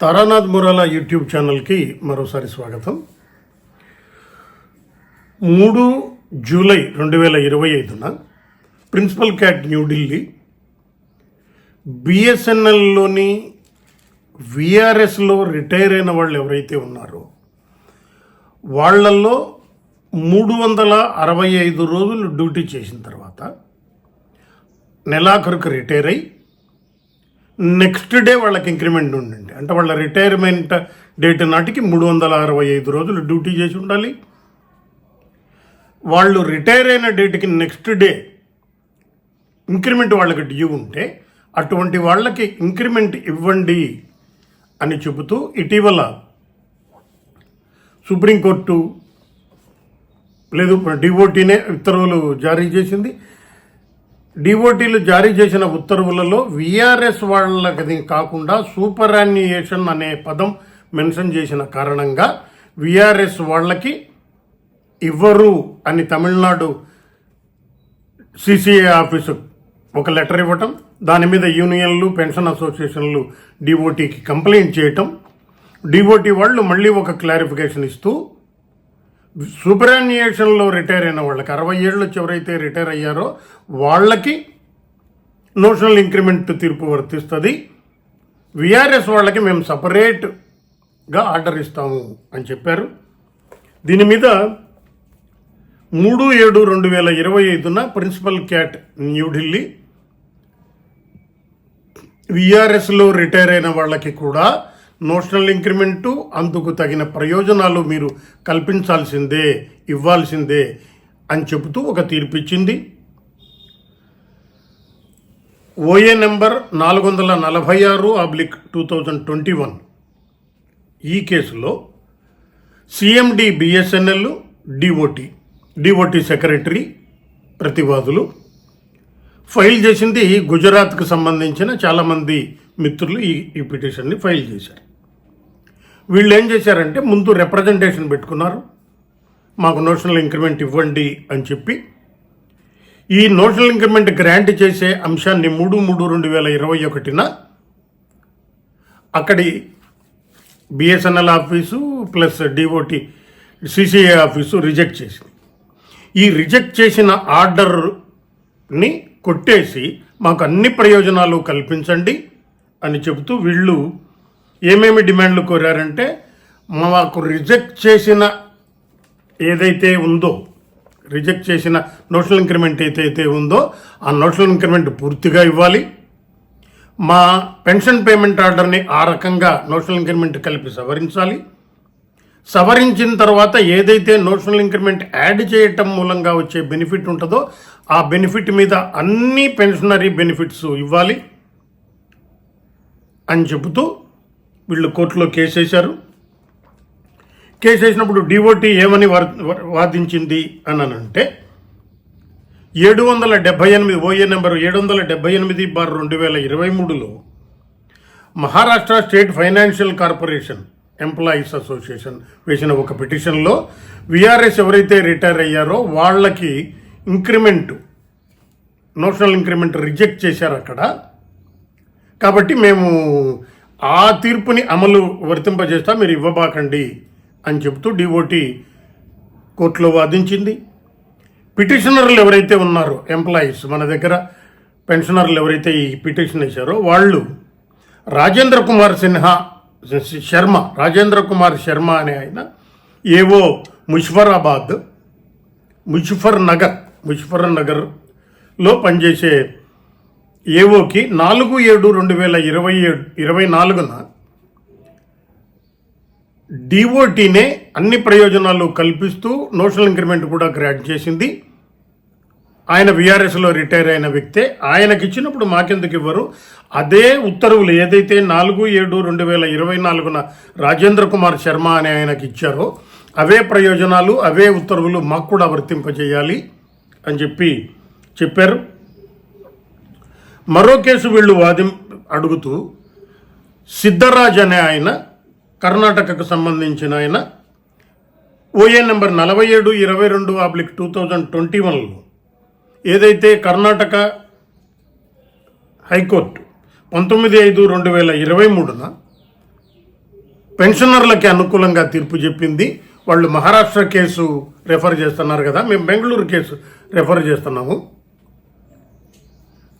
Taranath మురాలా YouTube ఛానల్కి మరోసారి స్వాగతం. మూడు జూలై రెండు వేల ఇరవై ఐదున ప్రిన్సిపల్ క్యాట్ న్యూఢిల్లీ బిఎస్ఎన్ఎల్లోని విఆర్ఎస్లో రిటైర్ అయిన వాళ్ళు ఎవరైతే ఉన్నారో వాళ్ళల్లో మూడు వందల అరవై ఐదు రోజులు డ్యూటీ చేసిన తర్వాత నెలాఖరుకు రిటైర్ అయి నెక్స్ట్ డే వాళ్ళకి ఇంక్రిమెంట్ ఉండండి. అంటే వాళ్ళ రిటైర్మెంట్ డేట్ నాటికి మూడు వందల అరవై ఐదు రోజులు డ్యూటీ చేసి ఉండాలి. వాళ్ళు రిటైర్ అయిన డేట్కి నెక్స్ట్ డే ఇంక్రిమెంట్ వాళ్ళకి డ్యూ ఉంటే అటువంటి వాళ్ళకి ఇంక్రిమెంట్ ఇవ్వండి అని చెబుతూ ఇటీవల సుప్రీంకోర్టు లేదు డిఓటీనే ఉత్తర్వులు జారీ చేసింది. డిఓటీలు జారీ చేసిన ఉత్తర్వులలో విఆర్ఎస్ వాళ్ళకి కాకుండా సూపర్ యాన్యుయేషన్ అనే పదం మెన్షన్ చేసిన కారణంగా విఆర్ఎస్ వాళ్ళకి ఇవ్వరు అని తమిళనాడు సిసిఏ ఆఫీసు ఒక లెటర్ ఇవ్వటం దాని మీద యూనియన్లు పెన్షన్ అసోసియేషన్లు డిఓటీకి కంప్లైంట్ చేయటం. డిఓటీ వాళ్ళు మళ్ళీ ఒక క్లారిఫికేషన్ ఇస్తూ సూపరాన్యుయేషన్లో రిటైర్ అయిన వాళ్ళకి అరవై ఏళ్ళు చివరైతే ఎవరైతే రిటైర్ అయ్యారో వాళ్ళకి నోషనల్ ఇంక్రిమెంట్ తీర్పు వర్తిస్తుంది. విఆర్ఎస్ వాళ్ళకి మేము సపరేట్గా ఆర్డర్ ఇస్తాము అని చెప్పారు. దీని మీద మూడు ఏడు రెండు వేల ఇరవై ఐదున ప్రిన్సిపల్ క్యాట్ న్యూఢిల్లీ విఆర్ఎస్లో రిటైర్ అయిన వాళ్ళకి కూడా నోషనల్ ఇంక్రిమెంటు అందుకు తగిన ప్రయోజనాలు మీరు కల్పించాల్సిందే ఇవ్వాల్సిందే అని చెబుతూ ఒక తీర్పు ఇచ్చింది. ఓఏ నెంబర్ నాలుగు వందల నలభై ఆరు oblique two thousand twenty one. ఈ కేసులో CMD BSNL DOT DOT secretary ప్రతివాదులు file చేసింది గుజరాత్కు సంబంధించిన చాలామంది మిత్రులు ఈ ఈ పిటిషన్ని ఫైల్ చేశారు. వీళ్ళు ఏం చేశారంటే ముందు రిప్రజెంటేషన్ పెట్టుకున్నారు. మాకు నోషనల్ ఇంక్రిమెంట్ ఇవ్వండి అని చెప్పి. ఈ నోషనల్ ఇంక్రిమెంట్ గ్రాంట్ చేసే అంశాన్ని మూడు మూడు రెండు వేల ఇరవై ఒకటిన అక్కడి BSNL office plus DOT CCI office reject చేసింది. ఈ రిజెక్ట్ చేసిన ఆర్డర్ని కొట్టేసి మాకు అన్ని ప్రయోజనాలు కల్పించండి అని చెబుతూ వీళ్ళు ఏమేమి డిమాండ్లు కోరారంటే మాకు రిజెక్ట్ చేసిన ఏదైతే ఉందో రిజెక్ట్ చేసిన నోషనల్ ఇంక్రిమెంట్ ఏదైతే ఉందో ఆ నోషనల్ ఇంక్రిమెంట్ పూర్తిగా ఇవ్వాలి. మా పెన్షన్ పేమెంట్ ఆర్డర్ని ఆ రకంగా నోషనల్ ఇంక్రిమెంట్ కలిపి సవరించాలి. సవరించిన తర్వాత ఏదైతే నోషనల్ ఇంక్రిమెంట్ యాడ్ చేయటం మూలంగా వచ్చే బెనిఫిట్ ఉంటుందో ఆ బెనిఫిట్ మీద అన్ని పెన్షనరీ బెనిఫిట్స్ ఇవ్వాలి అని చెబుతూ వీళ్ళు కోర్టులో కేసు వేశారు. కేసు వేసినప్పుడు డిఓటి ఏమని వర్- వాదించింది అని అంటే ఏడు వందల డెబ్బై ఎనిమిది ఓఏ నెంబర్ ఏడు వందల డెబ్బై ఎనిమిది బార్ రెండు వేల ఇరవై మూడులో Maharashtra state financial corporation employees association వేసిన ఒక పిటిషన్లో విఆర్ఎస్ ఎవరైతే రిటైర్ అయ్యారో వాళ్ళకి ఇంక్రిమెంట్ నోషనల్ ఇంక్రిమెంట్ రిజెక్ట్ చేశారు అక్కడ. కాబట్టి మేము ఆ తీర్పుని అమలు వర్తింపజేస్తా మీరు ఇవ్వబాకండి అని చెబుతూ డిఓటి కోర్టులో వాదించింది. పిటిషనర్లు ఎవరైతే ఉన్నారో ఎంప్లాయీస్ మన దగ్గర పెన్షనర్లు ఎవరైతే ఈ పిటిషన్ వేశారో వాళ్ళు రాజేంద్ర కుమార్ సిన్హా శర్మ రాజేంద్ర కుమార్ శర్మ అనే ఆయన ఏవో ముషఫరాబాద్ ముషఫర్ నగర్ ముషఫర్ నగర్లో పనిచేసే ఏవోకి నాలుగు ఏడు రెండు వేల ఇరవై ఏడు ఇరవై నాలుగున డిఓటీనే అన్ని ప్రయోజనాలు కల్పిస్తూ నోషనల్ ఇంక్రిమెంట్ కూడా గ్రాంట్ చేసింది. ఆయన విఆర్ఎస్లో రిటైర్ అయిన వ్యక్తే ఆయనకి ఇచ్చినప్పుడు మాకెందుకు ఇవ్వరు అదే ఉత్తర్వులు ఏదైతే నాలుగు ఏడు రెండు వేల ఇరవై నాలుగున రాజేంద్ర కుమార్ శర్మ అనే ఆయనకి ఇచ్చారో అవే ప్రయోజనాలు అవే ఉత్తర్వులు మాకు కూడా వర్తింపజేయాలి అని చెప్పి చెప్పారు. మరో కేసు వీళ్ళు వాది అడుగుతూ సిద్ధరాజ్ అనే ఆయన కర్ణాటకకు సంబంధించిన ఆయన ఓఏ నెంబర్ నలభై ఏడు ఇరవై రెండు ఆబ్లిక్ టూ థౌజండ్ ట్వంటీ వన్లో ఏదైతే కర్ణాటక హైకోర్టు పంతొమ్మిది ఐదు రెండు వేల ఇరవై మూడున పెన్షనర్లకి అనుకూలంగా తీర్పు చెప్పింది వాళ్ళు మహారాష్ట్ర కేసు రెఫర్ చేస్తున్నారు కదా మేము బెంగళూరు కేసు రెఫర్ చేస్తున్నాము.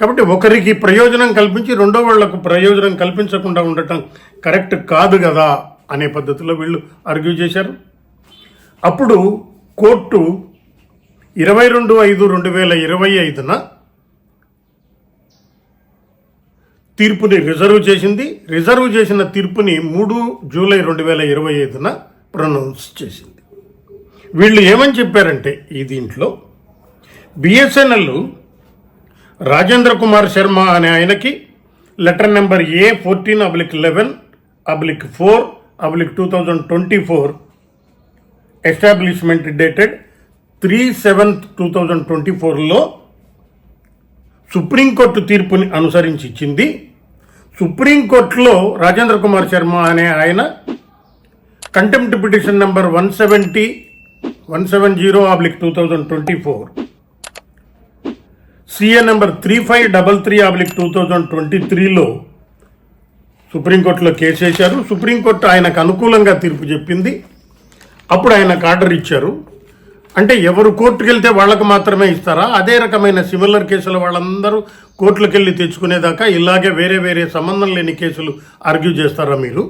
కాబట్టి ఒకరికి ప్రయోజనం కల్పించి రెండో వాళ్ళకు ప్రయోజనం కల్పించకుండా ఉండటం కరెక్ట్ కాదు కదా అనే పద్ధతిలో వీళ్ళు ఆర్గ్యూ చేశారు. అప్పుడు కోర్టు ఇరవై రెండు ఐదు రెండు వేల ఇరవై ఐదున తీర్పుని రిజర్వ్ చేసింది. రిజర్వ్ చేసిన తీర్పుని మూడు జూలై రెండు వేల ఇరవై ఐదున ప్రొనౌన్స్ చేసింది. వీళ్ళు ఏమని చెప్పారంటే ఈ దీంట్లో బిఎస్ఎన్ఎల్ రాజేంద్ర కుమార్ శర్మ అనే ఆయనకి letter number A fourteen oblique eleven oblique four oblique two thousand twenty four establishment dated three seventh two thousand twenty ఫోర్లో సుప్రీంకోర్టు తీర్పుని అనుసరించి ఇచ్చింది సుప్రీంకోర్టులో రాజేంద్ర కుమార్ శర్మ అనే ఆయన contempt petition number one seventy one seven zero oblique two thousand twenty four. CA number three five double three oblique two thousand twenty త్రీలో సుప్రీంకోర్టులో case వేశారు. సుప్రీంకోర్టు ఆయనకు అనుకూలంగా తీర్పు చెప్పింది. అప్పుడు ఆయనకు ఆర్డర్ ఇచ్చారు. అంటే ఎవరు కోర్టుకు వెళ్తే వాళ్ళకు మాత్రమే ఇస్తారా? అదే రకమైన సిమిలర్ కేసుల వాళ్ళందరూ కోర్టులకు వెళ్ళి తెచ్చుకునేదాకా ఇలాగే వేరే వేరే సంబంధం లేని కేసులు ఆర్గ్యూ చేస్తారా మీరు?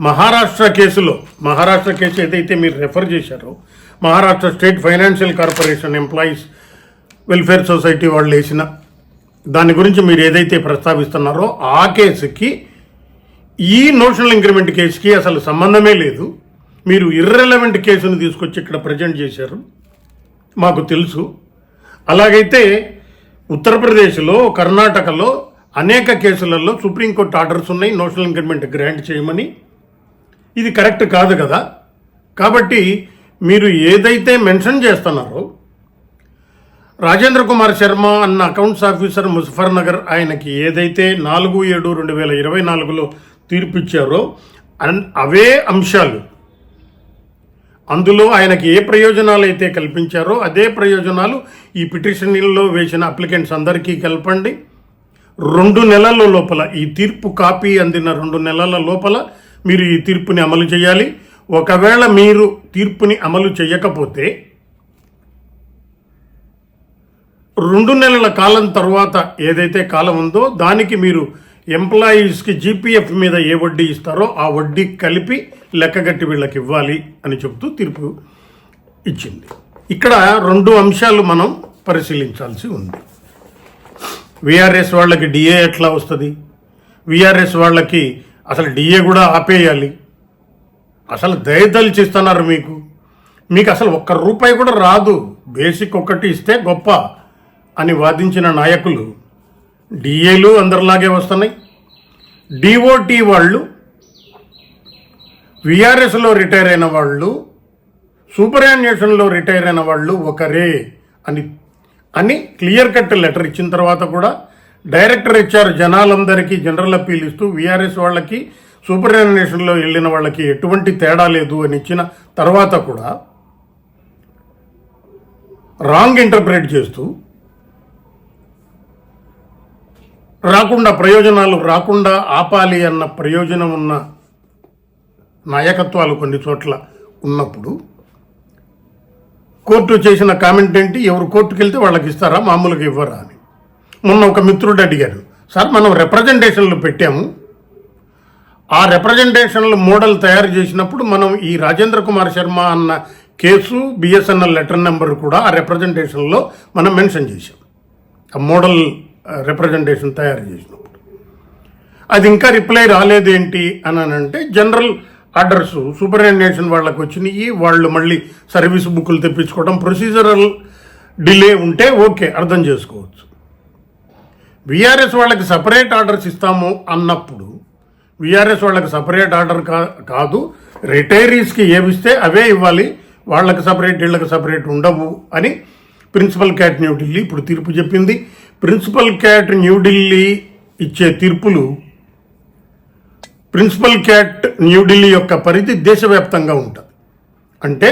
మహారాష్ట్ర కేసులో మహారాష్ట్ర కేసు ఏదైతే మీరు రెఫర్ చేశారో Maharashtra state financial corporation employees welfare society వాళ్ళు వేసిన దాని గురించి మీరు ఏదైతే ప్రస్తావిస్తున్నారో ఆ కేసుకి ఈ నోషనల్ ఇంక్రిమెంట్ కేసుకి అసలు సంబంధమే లేదు. మీరు ఇర్రెలవెంట్ కేసును తీసుకొచ్చి ఇక్కడ ప్రజెంట్ చేశారు. మాకు తెలుసు. అలాగైతే ఉత్తరప్రదేశ్లో కర్ణాటకలో అనేక కేసులలో సుప్రీంకోర్టు ఆర్డర్స్ ఉన్నాయి. నోషనల్ ఇంక్రిమెంట్ గ్రాంట్ చేయమని. ఇది కరెక్ట్ కాదు కదా. కాబట్టి మీరు ఏదైతే మెన్షన్ చేస్తున్నారో రాజేంద్ర కుమార్ శర్మ అన్న అకౌంట్స్ ఆఫీసర్ ముజఫర్ నగర్ ఆయనకి ఏదైతే నాలుగు ఏడు రెండు వేల ఇరవై నాలుగులో తీర్పిచ్చారో అవే అంశాలు. అందులో ఆయనకి ఏ ప్రయోజనాలు అయితే కల్పించారో అదే ప్రయోజనాలు ఈ పిటిషన్లో వేసిన అప్లికెంట్స్ అందరికీ కలపండి. రెండు నెలల లోపల ఈ తీర్పు కాపీ అందిన రెండు నెలల లోపల మీరు ఈ తీర్పుని అమలు చేయాలి. ఒకవేళ మీరు తీర్పుని అమలు చేయకపోతే రెండు నెలల కాలం తర్వాత ఏదైతే కాలం ఉందో దానికి మీరు ఎంప్లాయీస్కి జీపీఎఫ్ మీద ఏ వడ్డీ ఇస్తారో ఆ వడ్డీ కలిపి లెక్కగట్టి వీళ్ళకి ఇవ్వాలి అని చెప్తూ తీర్పు ఇచ్చింది. ఇక్కడ రెండు అంశాలు మనం పరిశీలించాల్సి ఉంది. విఆర్ఎస్ వాళ్ళకి డిఏ ఎట్లా వస్తుంది? విఆర్ఎస్ వాళ్ళకి అసలు డిఏ కూడా ఆపేయాలి. అసలు దయదలిచి చేస్తున్నారు మీకు. మీకు అసలు ఒక్క రూపాయి కూడా రాదు. బేసిక్ ఒకటి ఇస్తే గొప్ప. అని వాదించిన నాయకులు డిఏలు అందరిలాగే వస్తున్నాయి. డిఓటి వాళ్ళు విఆర్ఎస్లో రిటైర్ అయిన వాళ్ళు సూపర్ యాన్యుయేషన్లో రిటైర్ అయిన వాళ్ళు ఒకరే అని అని క్లియర్ కట్ లెటర్ ఇచ్చిన తర్వాత కూడా డైరెక్టర్ ఇచ్చారు జనాలందరికీ జనరల్ అప్పీల్ ఇస్తూ విఆర్ఎస్ వాళ్ళకి సూపర్ యాన్యుయేషన్లో వెళ్ళిన వాళ్ళకి ఎటువంటి తేడా లేదు అని ఇచ్చిన తర్వాత కూడా రాంగ్ ఇంటర్ప్రిట్ చేస్తూ రాకుండా ప్రయోజనాలు రాకుండా ఆపాలి అన్న ప్రయోజనం ఉన్న నాయకత్వాలు కొన్ని చోట్ల ఉన్నప్పుడు కోర్టు చేసిన కామెంట్ ఏంటి? ఎవరు కోర్టుకు వెళ్తే వాళ్ళకి ఇస్తారా? మామూలుగా ఇవ్వరా అని. మొన్న ఒక మిత్రుడు అడిగారు సార్ మనం రిప్రజెంటేషన్లు పెట్టాము. ఆ రిప్రజెంటేషన్లు మోడల్ తయారు చేసినప్పుడు మనం ఈ రాజేంద్ర కుమార్ శర్మ అన్న కేసు బిఎస్ఎన్ఎల్ లెటర్ నెంబర్ కూడా ఆ రిప్రజెంటేషన్లో మనం మెన్షన్ చేశాం. ఆ మోడల్ రిప్రజెంటేషన్ తయారు చేసినప్పుడు. అది ఇంకా రిప్లై రాలేదేంటి అని అంటే జనరల్ ఆర్డర్స్ సూపరింటెండెన్షన్ వాళ్ళకి వచ్చినాయి వాళ్ళు మళ్ళీ సర్వీస్ బుక్లు తెప్పించుకోవడం ప్రొసీజరల్ డిలే ఉంటే ఓకే అర్థం చేసుకోవచ్చు. విఆర్ఎస్ వాళ్ళకి సపరేట్ ఆర్డర్స్ ఇస్తాము అన్నప్పుడు విఆర్ఎస్ వాళ్ళకి సపరేట్ ఆర్డర్ కా కాదు రిటైరీస్కి ఏవిస్తే అవే ఇవ్వాలి వాళ్ళకి సపరేట్ వీళ్ళకి సపరేట్ ఉండవు అని ప్రిన్సిపల్ క్యాట్ న్యూఢిల్లీ ఇప్పుడు తీర్పు చెప్పింది. ప్రిన్సిపల్ క్యాట్ న్యూఢిల్లీ ఇచ్చే తీర్పులు ప్రిన్సిపల్ క్యాట్ న్యూఢిల్లీ యొక్క పరిధి దేశవ్యాప్తంగా ఉంటుంది. అంటే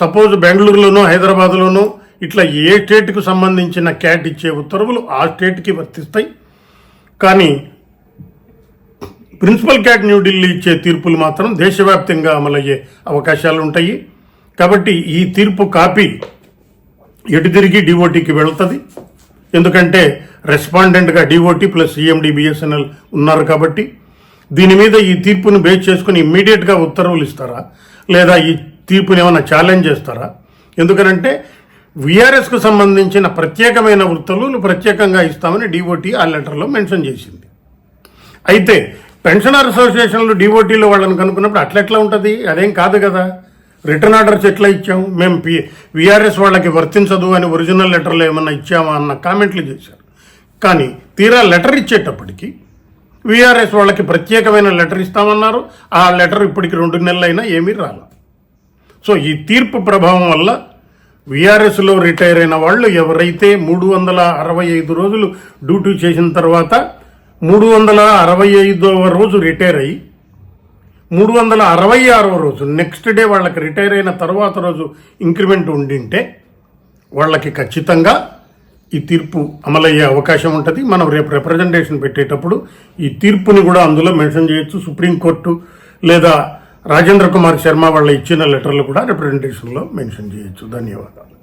సపోజ్ బెంగళూరులోనో హైదరాబాద్లోనో ఇట్లా ఏ స్టేట్కు సంబంధించిన క్యాట్ ఇచ్చే ఉత్తర్వులు ఆ స్టేట్కి వర్తిస్తాయి. కానీ ప్రిన్సిపల్ క్యాట్ న్యూఢిల్లీ ఇచ్చే తీర్పులు మాత్రం దేశవ్యాప్తంగా అమలయ్యే అవకాశాలు ఉంటాయి. కాబట్టి ఈ తీర్పు కాపీ ఎటు తిరిగి డిఓటీకి వెళుతుంది? ఎందుకంటే రెస్పాండెంట్గా డిఓటీ ప్లస్ సిఎండి బిఎస్ఎన్ఎల్ ఉన్నారు కాబట్టి దీని మీద ఈ తీర్పును బేస్ చేసుకుని ఇమ్మీడియట్గా ఉత్తర్వులు ఇస్తారా? లేదా ఈ తీర్పుని ఏమైనా ఛాలెంజ్ చేస్తారా? ఎందుకనంటే విఆర్ఎస్కు సంబంధించిన ప్రత్యేకమైన వృత్తులు ప్రత్యేకంగా ఇస్తామని డిఓటీ ఆ లెటర్లో మెన్షన్ చేసింది. అయితే పెన్షనర్ అసోసియేషన్లు డిఓటీలో వాళ్ళని కనుక్కున్నప్పుడు అట్లా ఎట్లా ఉంటుంది? అదేం కాదు కదా. రిటర్న్ ఆర్డర్స్ ఎట్లా ఇచ్చాం మేము పి విఆర్ఎస్ వాళ్ళకి వర్తించదు అని ఒరిజినల్ లెటర్లో ఏమన్నా ఇచ్చామా అన్న కామెంట్లు చేశారు. కానీ తీరా లెటర్ ఇచ్చేటప్పటికి విఆర్ఎస్ వాళ్ళకి ప్రత్యేకమైన లెటర్ ఇస్తామన్నారు. ఆ లెటర్ ఇప్పటికి రెండు నెలలైనా ఏమీ రాల. సో ఈ తీర్పు ప్రభావం వల్ల విఆర్ఎస్లో రిటైర్ అయిన వాళ్ళు ఎవరైతే మూడు వందల అరవై ఐదు రోజులు డ్యూటీ చేసిన తర్వాత మూడు వందల అరవై ఐదవ రోజు రిటైర్ అయ్యి మూడు వందల అరవై ఆరవ రోజు నెక్స్ట్ డే వాళ్ళకి రిటైర్ అయిన తర్వాత రోజు ఇంక్రిమెంట్ ఉండింటే వాళ్ళకి ఖచ్చితంగా ఈ తీర్పు అమలయ్యే అవకాశం ఉంటుంది. మనం రేపు రిప్రజెంటేషన్ పెట్టేటప్పుడు ఈ తీర్పుని కూడా అందులో మెన్షన్ చేయొచ్చు. సుప్రీంకోర్టు లేదా రాజేంద్ర కుమార్ శర్మ వాళ్ళ ఇచ్చిన లెటర్లు కూడా రిప్రజెంటేషన్లో మెన్షన్ చేయొచ్చు. ధన్యవాదాలు.